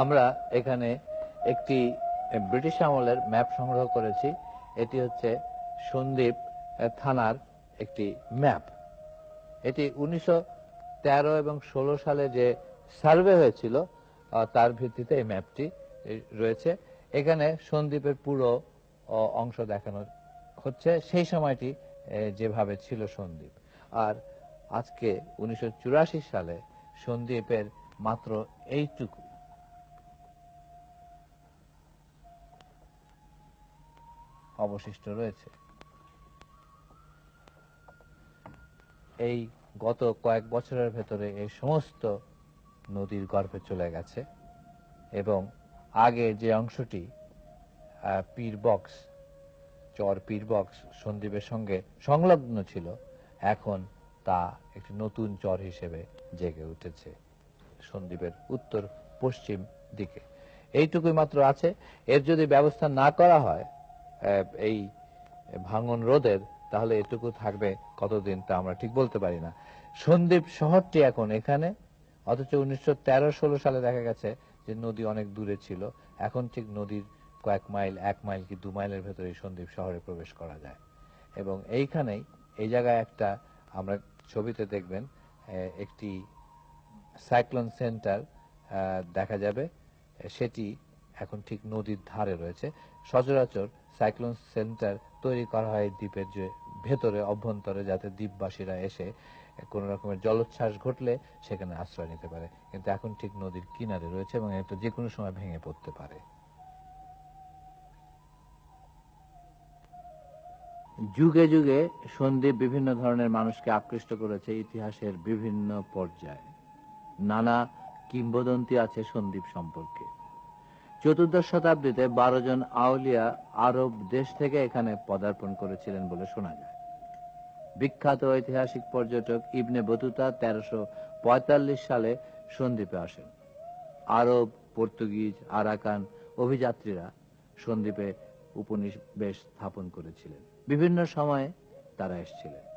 আমরা এখানে একটি ব্রিটিশ আমলের ম্যাপ সংগ্রহ করেছি। এটি হচ্ছে সন্দ্বীপ থানার একটি ম্যাপ। এটি উনিশশো তেরো এবং ষোলো সালে যে সার্ভে হয়েছিল তার ভিত্তিতে এই ম্যাপটি রয়েছে। এখানে সন্দ্বীপের পুরো অংশ দেখানো হচ্ছে। সেই সময়টি যেভাবে ছিল সন্দ্বীপ। আর আজকে উনিশশো চুরাশি সালে সন্দ্বীপের মাত্র এইটুকু। অবশিষ্ট রয়েছে। এই গত কয়েক বছরের ভেতরে এই সমস্ত নদীর গর্ভে চলে গেছে এবং আগে যে অংশটি পীর বক্স, চর পীর বক্স সন্দ্বীপের সঙ্গে সংলগ্ন ছিল, এখন তা একটি নতুন চর হিসেবে জেগে উঠেছে সন্দ্বীপের উত্তর পশ্চিম দিকে। এইটুকুই মাত্র আছে। এর যদি ব্যবস্থা না করা হয় এই ভাঙন রোধের, তাহলে এটুকু থাকবে কতদিন তা আমরা ঠিক বলতে পারি না। সন্দ্বীপ শহরটি এখন এখানে, অথচ উনিশশো তেরো ষোলো সালে দেখা গেছে যে নদী অনেক দূরে ছিল। এখন ঠিক নদীর কয়েক মাইল, এক মাইল কি দু মাইলের ভেতরে সন্দ্বীপ শহরে প্রবেশ করা যায়। এবং এইখানেই, এই জায়গায় একটা আমরা ছবিতে দেখবেন একটি সাইক্লোন সেন্টার দেখা যাবে। সেটি এখন ঠিক নদীর ধারে রয়েছে। সচরাচর সাইক্লোন সেন্টার তৈরি করা হয় দ্বীপের যে ভেতরে, অভ্যন্তরে, যাতে দ্বীপবাসীরা এসে কোন রকমের জলোচ্ছ্বাস ঘটলে সেখানে আশ্রয় নিতে পারে। কিন্তু এখন ঠিক নদীর কিনারে রয়েছে এবং এটা যে কোনো সময় ভেঙে পড়তে পারে। যুগে যুগে সন্দ্বীপ বিভিন্ন ধরনের মানুষকে আকৃষ্ট করেছে ইতিহাসের বিভিন্ন পর্যায়ে। নানা কিংবদন্তি আছে সন্দ্বীপ সম্পর্কে। চতুর্দশ শতাব্দীতে বারো জন আউলিয়া আরব দেশ থেকে এখানে পদার্পণ করেছিলেন বলে শোনা যায়। বিখ্যাত ঐতিহাসিক পর্যটক ইবনে বতুতা তেরোশো সালে সন্দ্বীপে আসেন। আরব, পর্তুগিজ, আরাকান অভিযাত্রীরা সন্দ্বীপে উপনিবেশ স্থাপন করেছিলেন। বিভিন্ন সময়ে তারা এসেছিলেন।